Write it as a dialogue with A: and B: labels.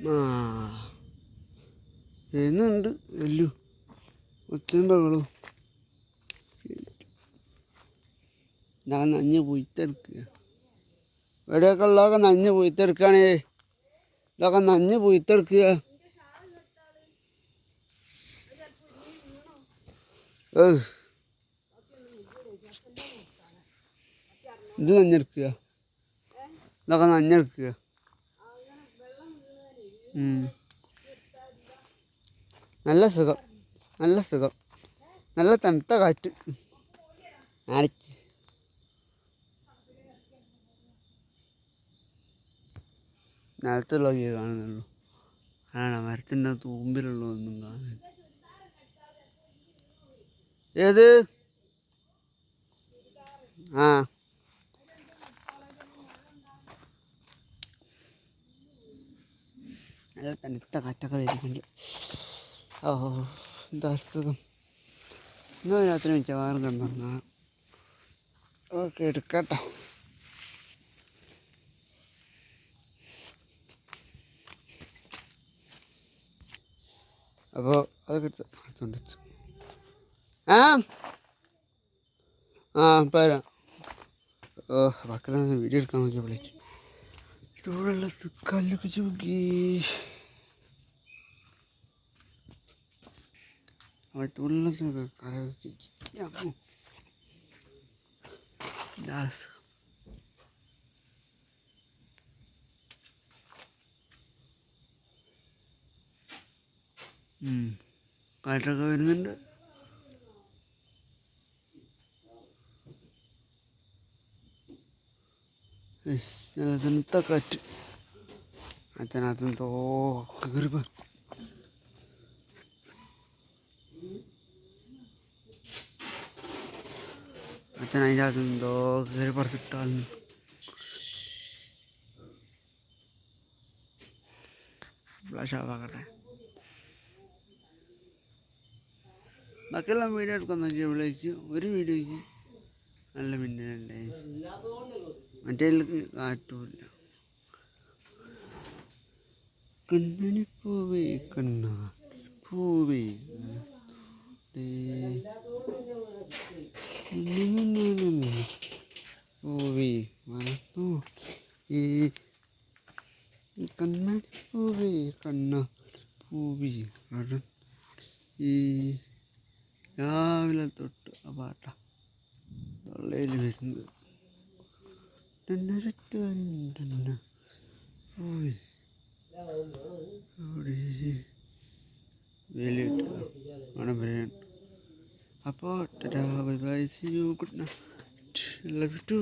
A: ആ. എന്നുണ്ട് എല്ലു. ഒത്തിരി ബഹളവും ഞാൻ നഞ്ഞ് പൊയ്ത്തെടുക്കുക ഇവിടെയൊക്കെ ഉള്ളതൊക്കെ നഞ്ഞ് പൊയ്ത്തെടുക്കുകയാണേ ഇതൊക്കെ നഞ്ഞ് പൊയ്ത്തെടുക്കുക ഇത് നഞ്ഞെടുക്കുക. ഇതൊക്കെ നഞ്ഞെടുക്കുക. നല്ല സുഖം. നല്ല സുഖം. നല്ല തണുത്ത കാറ്റ്. ആനയ്ക്ക് വ്യൂ കാണുന്നുള്ളൂ. ആണ്? മരത്തിന്റെ തൂമ്പിലുള്ളതൊന്നും കാണാൻ ഏത്? ആ. നല്ല തണുത്ത കാറ്റൊക്കെ വരുന്നുണ്ട് ഓ എന്താ അസുഖം? ഇന്ന് രാത്രി മിക്കവാറും കിടന്നു ഓക്കെ എടുക്കട്ടോ. അപ്പോൾ അതൊക്കെ ആ? ആ പോരാ ഓ ബാക്കിയുള്ള വീഡിയോ എടുക്കാൻ നോക്കിയപ്പോഴേക്ക് ചൂടുള്ള കല്ലൊക്കെ ചൂക്കി ചൂടുള്ള കലൊക്കെ ദാസ്. കാറ്റൊക്കെ വരുന്നുണ്ട് നല്ല തണുത്ത കാറ്റ് അച്ഛനകത്തുനിന്ന് ഓ കയറി അച്ഛൻ അതിന്റെ എന്തോ കയറി പറിച്ചിട്ടാണ്. ബാക്കിയുള്ള വീഡിയോ എടുക്കാൻ വിളിക്ക്. ഒരു വീഡിയോയ്ക്ക് നല്ല മിന്നലുണ്ടായി മറ്റേ കാറ്റുമില്ല കണ്ണണി പൂവേ കണ്ണാ പൂവേ. പൂവേ മറന്നു ഈ കണ്ണടി പൂവേ കണ്ണ പൂവി കട ഈ രാവിലെ തൊട്ട് ആ പാട്ട. തൊള്ളയിൽ വരുന്നത്. വേലിയിട്ട് വേണം വരാൻ അപ്പോൾ bye bye see you good night love you too